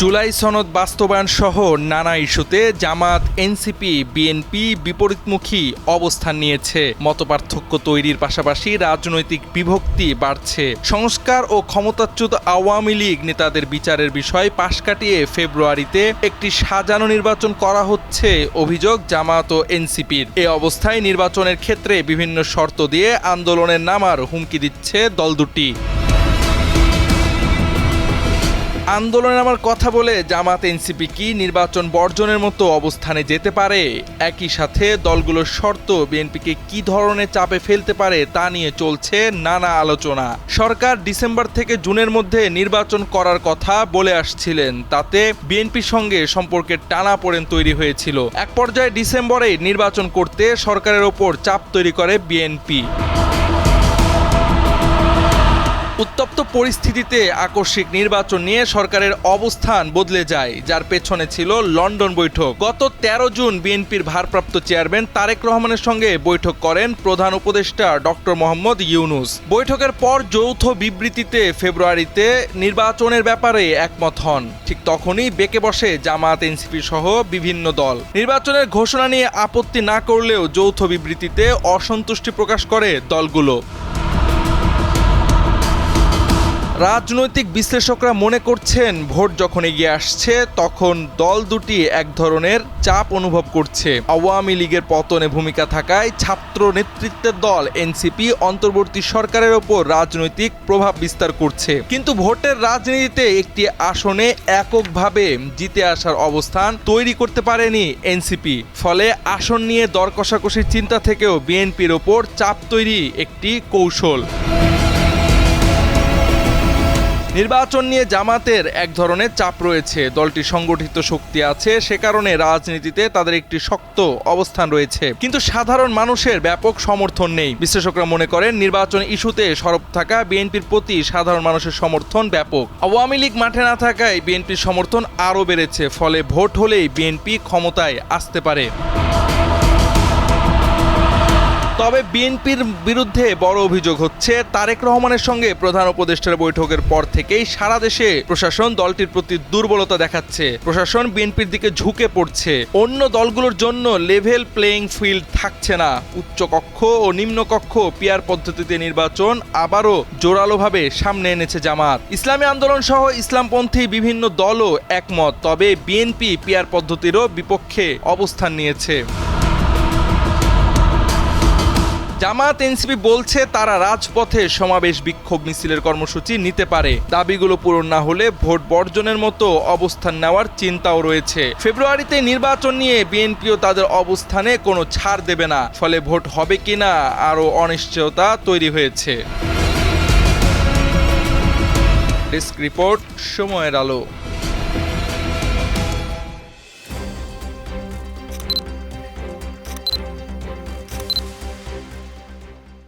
জুলাই সনদ বাস্তবায়ন সহ নানা ইস্যুতে জামাত, এনসিপি, বিএনপি বিপরীতমুখী অবস্থান নিয়েছে। মতপার্থক্য তৈরির পাশাপাশি রাজনৈতিক বিভক্তি বাড়ছে। সংস্কার ও ক্ষমতাচ্যুত আওয়ামী লীগ নেতাদের বিচারের বিষয় পাশ কাটিয়ে ফেব্রুয়ারিতে একটি সাজানো নির্বাচন করা হচ্ছে অভিযোগ জামাত ও এনসিপির। এ অবস্থায় নির্বাচনের ক্ষেত্রে বিভিন্ন শর্ত দিয়ে আন্দোলনের নামার হুমকি দিচ্ছে দল দুটি। আন্দোলনের আমার কথা বলে জামাত এনসিপি কি নির্বাচন বর্জনের মতো অবস্থানে যেতে পারে? একই সাথে দলগুলোর শর্ত, বিএনপিকে কি ধরনের চাপে ফেলতে পারে তা নিয়ে চলছে নানা আলোচনা। সরকার ডিসেম্বর থেকে জুনের মধ্যে নির্বাচন করার কথা বলে আসছিলেন। তাতে বিএনপির সঙ্গে সম্পর্কের টানা পড়েন তৈরি হয়েছিল। এক পর্যায়ে ডিসেম্বরে নির্বাচন করতে সরকারের ওপর চাপ তৈরি করে বিএনপি। উত্তপ্ত পরিস্থিতিতে আকস্মিক নির্বাচন নিয়ে সরকারের অবস্থান বদলে যায়। যার পেছনে ছিল লন্ডন বৈঠক। গত ১৩ জুন বিএনপির ভারপ্রাপ্ত চেয়ারম্যান তারেক রহমানের সঙ্গে বৈঠক করেন প্রধান উপদেষ্টা ডক্টর মোহাম্মদ ইউনুস। বৈঠকের পর যৌথ বিবৃতিতে ফেব্রুয়ারিতে নির্বাচনের ব্যাপারে একমত হন। ঠিক তখনই বেঁকে বসে জামাত এনসিপি সহ বিভিন্ন দল। নির্বাচনের ঘোষণা নিয়ে আপত্তি না করলেও যৌথ বিবৃতিতে অসন্তুষ্টি প্রকাশ করে দলগুলো। রাজনৈতিক বিশ্লেষকরা মনে করছেন ভোট যখন এগিয়ে আসছে, তখন দল দুটি এক ধরনের চাপ অনুভব করছে। আওয়ামী লীগের পতনে ভূমিকা থাকায় ছাত্র নেতৃত্বের দল এনসিপি অন্তর্বর্তী সরকারের ওপর রাজনৈতিক প্রভাব বিস্তার করছে। কিন্তু ভোটের রাজনীতিতে একটি আসনে এককভাবে জিতে আসার অবস্থান তৈরি করতে পারেনি এনসিপি। ফলে আসন নিয়ে দর কষাকষির চিন্তা থেকেও বিএনপির ওপর চাপ তৈরি একটি কৌশল। নির্বাচন নিয়ে জামাতের এক ধরনের চাপ রয়েছে। দলটি সংগঠিত শক্তি আছে, সে কারণে রাজনীতিতে তাদের একটি শক্ত অবস্থান রয়েছে। কিন্তু সাধারণ মানুষের ব্যাপক সমর্থন নেই। বিশ্লেষকরা মনে করেন, নির্বাচন ইস্যুতে সরব থাকা বিএনপির প্রতি সাধারণ মানুষের সমর্থন ব্যাপক। আওয়ামী লীগ মাঠে না থাকায় বিএনপির সমর্থন আরও বেড়েছে, ফলে ভোট হলেই বিএনপি ক্ষমতায় আসতে পারে। তবে বিএনপির বিরুদ্ধে বড় অভিযোগ হচ্ছে, তারেক রহমানের সঙ্গে প্রধান উপদেষ্টার বৈঠকের পর থেকেই সারা দেশে প্রশাসন দলটির প্রতি দুর্বলতা দেখাচ্ছে। প্রশাসন বিএনপির দিকে ঝুঁকে পড়ছে। অন্য দলগুলোর জন্য লেভেল প্লেয়িং ফিল্ড থাকছে না। উচ্চকক্ষ ও নিম্নকক্ষ পিয়ার পদ্ধতিতে নির্বাচন আবারও জোরালোভাবে সামনে এনেছে জামাত। ইসলামী আন্দোলন সহ ইসলামপন্থী বিভিন্ন দলও একমত, তবে বিএনপি পিয়ার পদ্ধতিরও বিপক্ষে অবস্থান নিয়েছে। জামাত এনসিপি বলছে তারা রাজপথে সমাবেশ বিক্ষোভ মিছিলের কর্মসূচি নিতে পারে। দাবিগুলো পূরণ না হলে ভোট বর্জনের মতো অবস্থান নেওয়ার চিন্তাও রয়েছে। ফেব্রুয়ারিতে নির্বাচন নিয়ে বিএনপিও তাদের অবস্থানে কোনো ছাড় দেবে না। ফলে ভোট হবে কিনা আরও অনিশ্চয়তা তৈরি হয়েছে। ডেস্ক রিপোর্ট সময়ের আলো।